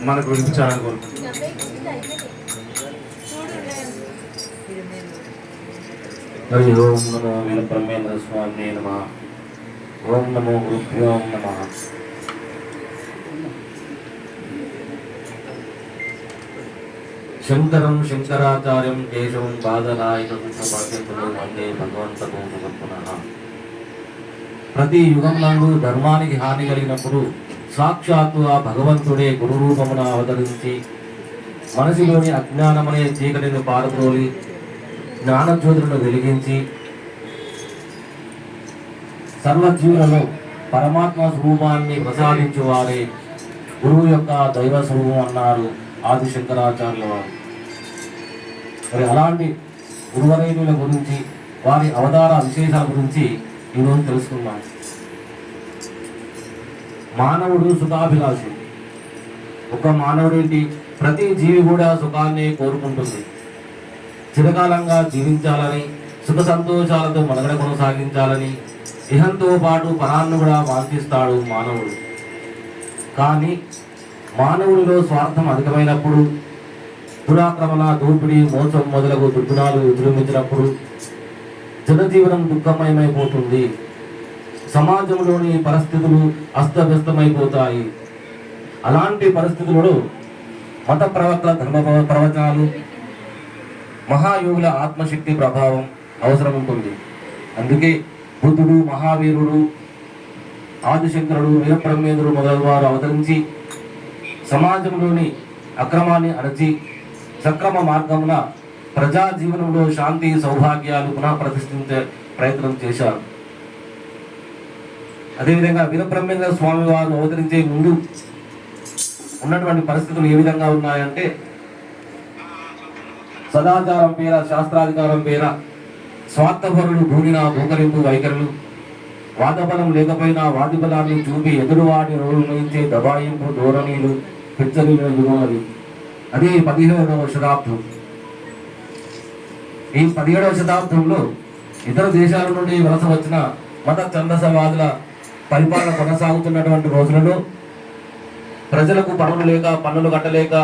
మనకు వినిపించాలని కోరుకుంటున్నాను హరి ఓం నమో స్వామి నమ. ఓం నమో గురుభ్యో నమ. శంకరం శంకరాచార్యం కేశవం బాధనాయకం సమర్పించడం వందే భగవంతకు పునః. ప్రతి యుగం నందు ధర్మానికి హాని కలిగినప్పుడు సాక్షాత్తు ఆ భగవంతుడే గురు రూపమున అవతరించి మనసులోని అజ్ఞానమనే చీకటిని పారద్రోలి జ్ఞానజ్యోతులను వెలిగించి సర్వజీవులను పరమాత్మ స్వరూపాన్ని ప్రసాదించు వారే గురువు యొక్క దైవ స్వరూపం అన్నారు ఆది శంకరాచార్యుల వారు. మరి అలాంటి గురువరైనుల గురించి వారి అవతార విశేషాల గురించి ఈరోజు తెలుసుకున్నాం మానవుడు సుఖాభిలాషి. ఒక మానవుడేంటి ప్రతి జీవి కూడా సుఖాన్ని కోరుకుంటుంది. చిరకాలంగా జీవించాలని సుఖ సంతోషాలతో మనుగడ కొనసాగించాలని ఇహంతో పాటు పరాన్ని కూడా వాంఛిస్తాడు మానవుడు. కానీ మానవుడిలో స్వార్థం అధికమైనప్పుడు దురాక్రమణ దోపిడీ మోసం మొదలగు దుర్గుణాలు విజృంభించినప్పుడు జనజీవనం దుఃఖమయమైపోతుంది. సమాజంలోని పరిస్థితులు అస్తవ్యస్తమైపోతాయి. అలాంటి పరిస్థితులలో మత ప్రవక్తల ధర్మ ప్రవ- ప్రవచనాలు మహాయోగుల ఆత్మశక్తి ప్రభావం అవసరం ఉంటుంది అందుకే బుద్ధుడు మహావీరుడు ఆదిశంకరుడు వీరబ్రహ్మేంద్రుడు మొదలవారు అవతరించి సమాజంలోని అక్రమాన్ని అణచి సక్రమ మార్గమున ప్రజా జీవనంలో శాంతి సౌభాగ్యాలు పునః ప్రతిష్ఠించే ప్రయత్నం చేశారు. అదేవిధంగా వీరబ్రహ్మేంద్ర స్వామి వారిని అవతరించే ముందు ఉన్నటువంటి పరిస్థితులు ఏ విధంగా ఉన్నాయంటే సదాచారం పేర శాస్త్రాధికారం పేర స్వార్థపరులు భూమిన భూకరింపు వైఖరులు వాదబలం లేకపోయినా వాది బలాన్ని చూపి ఎదురువాడి రోడ్లు దబాయింపు ధోరణీలు హెచ్చరికలు అది అదే పదిహేడవ శతాబ్దం. ఈ పదిహేడవ శతాబ్దంలో ఇతర దేశాల నుండి వలస వచ్చిన మత ఛందసవాదుల పరిపాలన కొనసాగుతున్నటువంటి రోజులలో ప్రజలకు పనులు లేక పన్నులు కట్టలేక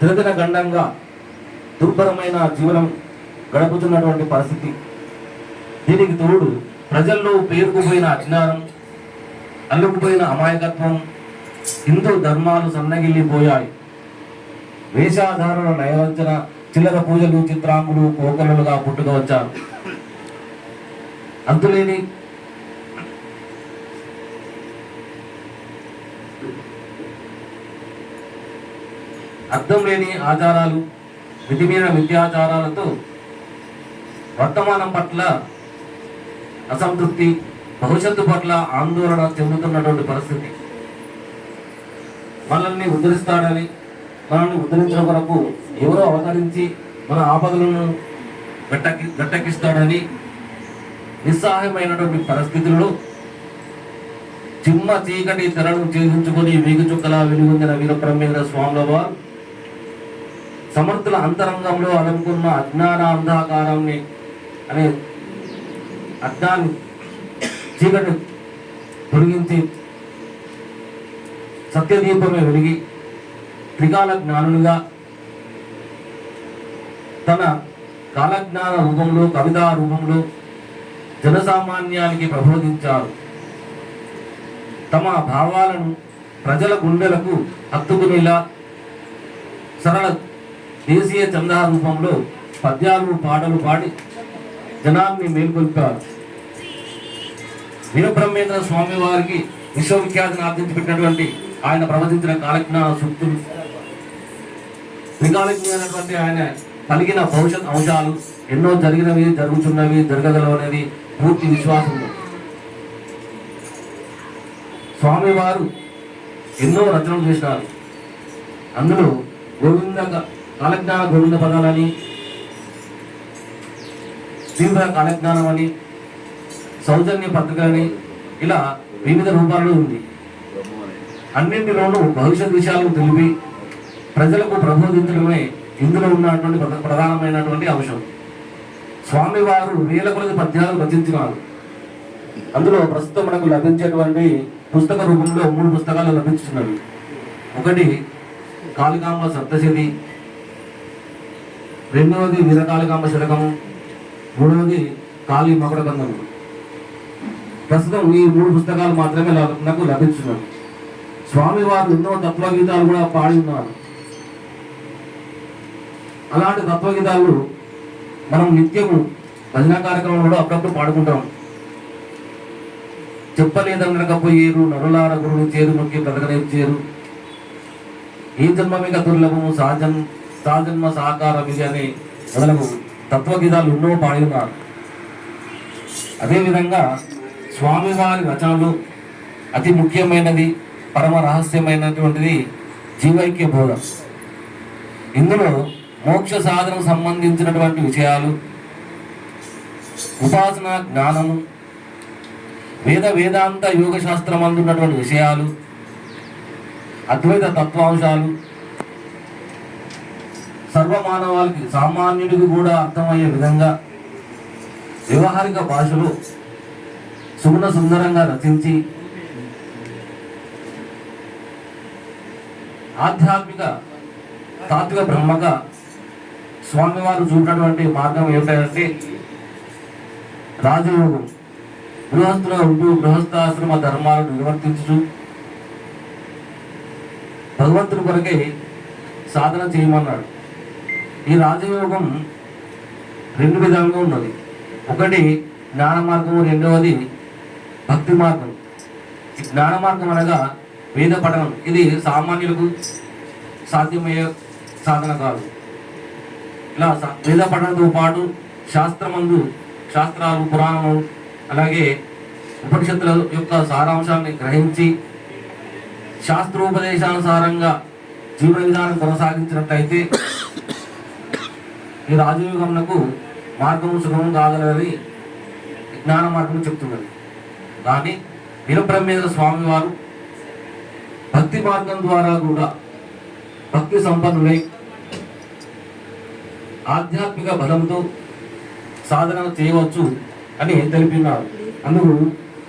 దినదిన గండంగా దుర్భరమైన జీవనం గడుపుతున్నటువంటి పరిస్థితి. దీనికి తోడు ప్రజల్లో పేరుకుపోయిన అజ్ఞానం అల్లుకుపోయిన అమాయకత్వం హిందూ ధర్మాలు సన్నగిల్లిపోయాయి. వేషాధారణ నయవంచన చిల్లర పూజలు చిత్రాంగులు కోకలుగా పుట్టుక వచ్చారు అంతులేని అర్థం లేని ఆచారాలు మితిమీరిన మిథ్యాచారాలతో వర్తమానం పట్ల అసంతృప్తి భవిష్యత్తు పట్ల ఆందోళన చెందుతున్నటువంటి పరిస్థితి. మనల్ని ఉద్ధరిస్తాడని మనల్ని ఉద్ధరించడం కొరకు ఎవరో అవతరించి మన ఆపదలను గట్టకి గట్టెక్కిస్తాడని నిస్సహాయమైనటువంటి పరిస్థితుల్లో చిమ్మ చీకటి తెరను ఛేదించుకొని వీగు చుక్కలా వెలుగొందిన వీరబ్రహ్మేంద్ర స్వాముల వారు సమర్థుల అంతరంగంలో అనుకున్న అజ్ఞాన అంధకారాన్ని అనే అజ్ఞాన్ని చీకటి తొలగించి సత్యదీపమే వెలిగి త్రికాల జ్ఞానులుగా తన కాలజ్ఞాన రూపంలో కవితా రూపంలో జనసామాన్యానికి ప్రబోధించారు. తమ భావాలను ప్రజల గుండెలకు హత్తుకునేలా సరళ దేశీయ చందా రూపంలో పద్యాలు పాటలు పాడి జనాన్ని మేల్కొల్పారు. వీరబ్రహ్మేంద్ర స్వామి వారికి విశ్వవిఖ్యాతిని ఆర్జించి పెట్టినటువంటి ఆయన ప్రవచించిన కాలజ్ఞాన సూక్తులు త్రికాలజ్ఞమైనటువంటి ఆయన కలిగిన భవిష్యత్ అంశాలు ఎన్నో జరిగినవి జరుగుతున్నవి జరగగలవు పూర్తి విశ్వాసం స్వామివారు ఎన్నో రచనలు చేసినారు అందులో గోవింద కాలజ్ఞాన గోవింద పదాలని తీవ్ర కాలజ్ఞానం అని సౌజన్య పత్రిక అని ఇలా వివిధ రూపాల్లో ఉంది. అన్నింటిలోనూ భవిష్యత్ విషయాలను తెలిపి ప్రజలకు ప్రబోధించడమే ఇందులో ఉన్నటువంటి ప్రధానమైనటువంటి అంశం. స్వామివారు వేల కొలది పద్యాలు రచించినారు. అందులో ప్రస్తుతం మనకు లభించేటువంటి పుస్తక రూపంలో మూడు పుస్తకాలు లభించుతున్నవి. ఒకటి కాళికాంబ సప్తశతి రెండవది వీరకాళికాంబ శతకము మూడవది కాళీ మకుడ గంధము ప్రస్తుతం ఈ మూడు పుస్తకాలు మాత్రమే నాకు- నాకు లభించున్నాయి. స్వామివారు ఎన్నో తత్వగీతాలు కూడా పాడి ఉన్నారు. అలాంటి తత్వగీతాలు మనం నిత్యము భజన కార్యక్రమంలో అప్పుడప్పుడు పాడుకుంటాం. చెప్పలేదనకపోయేరు నరులార గురుడు చేరు నొక్కి బ్రతకనేర్చేరు ఈ జన్మమిక దుర్లభము సహజం సహజన్మ సహకారం ఇది అని మొదలగు తత్వగీతాలు ఎన్నో పాడి ఉన్నారు అదేవిధంగా స్వామివారి రచనలు అతి ముఖ్యమైనది పరమ రహస్యమైనటువంటిది జీవైక్య బోధ. ఇందులో మోక్ష సాధనకు సంబంధించినటువంటి విషయాలు ఉపాసన జ్ఞానము వేద వేదాంత యోగ శాస్త్రం అందున్నటువంటి విషయాలు అద్వైత తత్వాంశాలు సర్వమానవాళికి సామాన్యుడికి కూడా అర్థమయ్యే విధంగా వ్యవహారిక భాషలో సుగుణ సుందరంగా రచించి ఆధ్యాత్మిక తాత్విక బ్రహ్మగా స్వామివారు చూపినటువంటి మార్గం ఏమిటంటే రాజయోగం గృహస్థుల ఉంటూ గృహస్థాశ్రమ ధర్మాలను నిర్వర్తించు భగవంతుని కొరకే సాధన చేయమన్నాడు. ఈ రాజయోగం రెండు విధాలుగా ఉన్నది. ఒకటి జ్ఞాన మార్గము రెండవది భక్తి మార్గం. జ్ఞాన మార్గం అనగా వేద పఠనం. ఇది సామాన్యులకు సాధ్యమయ్యే సాధన కాదు. ఇలా వేద పఠనంతో పాటు శాస్త్రమందు శాస్త్రాలు పురాణము అలాగే ఉపనిషత్తుల యొక్క సారాంశాన్ని గ్రహించి శాస్త్రోపదేశానుసారంగా జీవన విధానం కొనసాగించినట్లయితే ఈ రాజయోగమునకు మార్గము సుగమం కాగలదని జ్ఞాన మార్గం చెప్తున్నది. కానీ వీరబ్రహ్మేంద్ర స్వామి వారు భక్తి మార్గం ద్వారా కూడా భక్తి సంపన్నులై ఆధ్యాత్మిక బలంతో సాధన చేయవచ్చు అని తెలిపినారు. అందుకు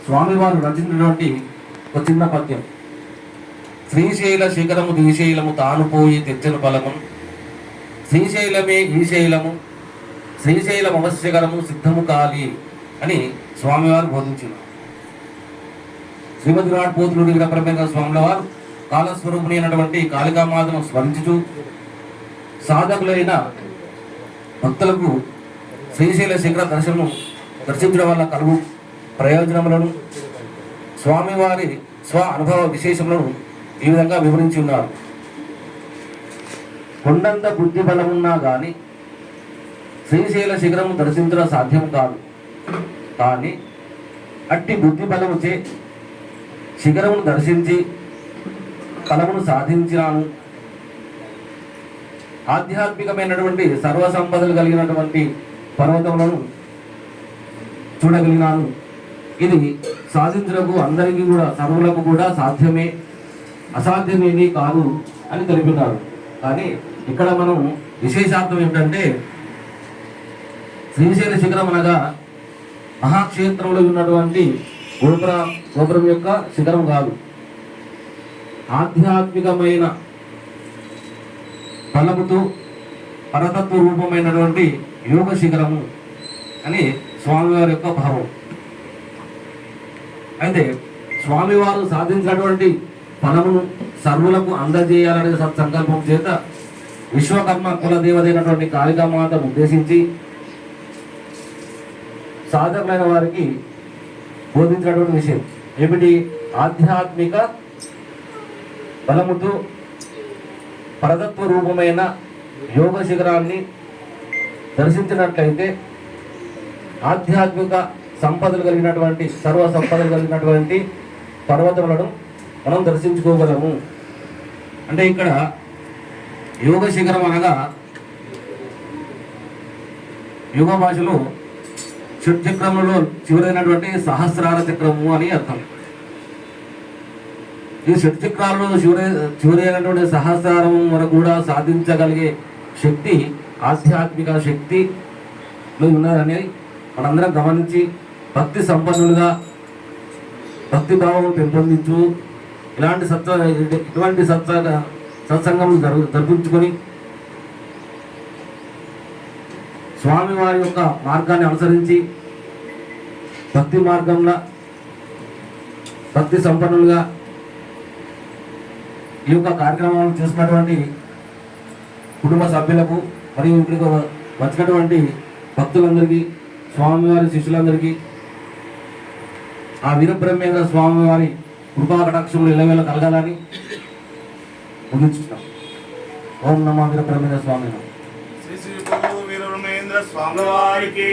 స్వామివారు రచించినటువంటి ఒక చిన్న పద్యం. శ్రీశైల శిఖరము శ్రీశైలము తాను పోయి తెచ్చను ఫలము శ్రీశైలమే ఈశైలము శ్రీశైలం అవశ్యకరము సిద్ధము కాలి అని స్వామివారు బోధించారు శ్రీమతి విరాట్ పోతులు వీరబ్రహ్మేంద్ర స్వాముల వారు కాలస్వరూపుని అయినటువంటి కాళికామాతను స్మరించుచు సాధకులైన భక్తులకు శ్రీశైల శిఖర దర్శనం దర్శించడం వల్ల కలుగు ప్రయోజనములను స్వామివారి స్వ అనుభవ విశేషములను ఈ విధంగా వివరించి ఉన్నారు. కొండంత బుద్ధి బలమున్నా గాని శ్రీశైల శిఖరం దర్శించడం సాధ్యం కాదు. కానీ అట్టి బుద్ధి బలముచే శిఖరమును దర్శించి ఫలమును సాధించినాను. ఆధ్యాత్మికమైనటువంటి సర్వ సంపదలు కలిగినటువంటి పర్వతములను చూడగలిగినాను. ఇది సాధించుటకు అందరికీ కూడా సర్వులకు కూడా సాధ్యమే అసాధ్యమేమీ కాదు అని తెలిపినారు. కానీ ఇక్కడ మనం విశేషార్థం ఏమిటంటే శ్రీశైల శిఖరం అనగా మహాక్షేత్రంలో ఉన్నటువంటి గోపుర గోపురం యొక్క శిఖరం కాదు. ఆధ్యాత్మికమైన ఫలముతో పరతత్వ రూపమైనటువంటి యోగ శిఖరము అని స్వామివారి యొక్క భావం. అయితే స్వామివారు సాధించినటువంటి ఫలమును సర్వులకు అందజేయాలనే సత్సంకల్పం చేత విశ్వకర్మ కులదేవతైనటువంటి కాళికామాతను ఉద్దేశించి సాధకులైన వారికి బోధించినటువంటి విషయం. ఏమిటి? ఆధ్యాత్మిక బలముతో పరతత్వ రూపమైన యోగ శిఖరాన్ని దర్శించినట్లయితే ఆధ్యాత్మిక సంపదలు కలిగినటువంటి సర్వ సంపదలు కలిగినటువంటి పర్వతములను మనం దర్శించుకోగలము. అంటే ఇక్కడ యోగ శిఖరం అనగా యోగ భాషలో షట్చక్రములలో చివరైనటువంటి సహస్రార చక్రము అని అర్థం. ఈ షట్చక్రాలలో చివరి చివరి అయినటువంటి సహస్రారం వరకు కూడా సాధించగలిగే శక్తి ఆధ్యాత్మిక శక్తిలో ఉన్నదని మనందరం గమనించి భక్తి సంపన్నులుగా భక్తి భావం పెంపొందించు. ఇలాంటి సత్వ ఇటువంటి సత్వ సత్సంగం జరుగు జరిపించుకొని స్వామివారి యొక్క మార్గాన్ని అనుసరించి భక్తి మార్గంలో భక్తి సంపన్నులుగా ఈ యొక్క కార్యక్రమాలను చేసినటువంటి కుటుంబ సభ్యులకు మరియు ఇక్కడికి వచ్చినటువంటి భక్తులందరికీ స్వామివారి శిష్యులందరికీ ఆ వీరబ్రహ్మేంద్ర స్వామివారి కృపా కటాక్షములు ఇలవేళ కలగాలని ముగించుకుంటాం ఓం నమ వీరబ్రహ్మేంద్ర స్వామి. శ్రీ శ్రీ ప్రభు వీరేంద్ర స్వామి వారికి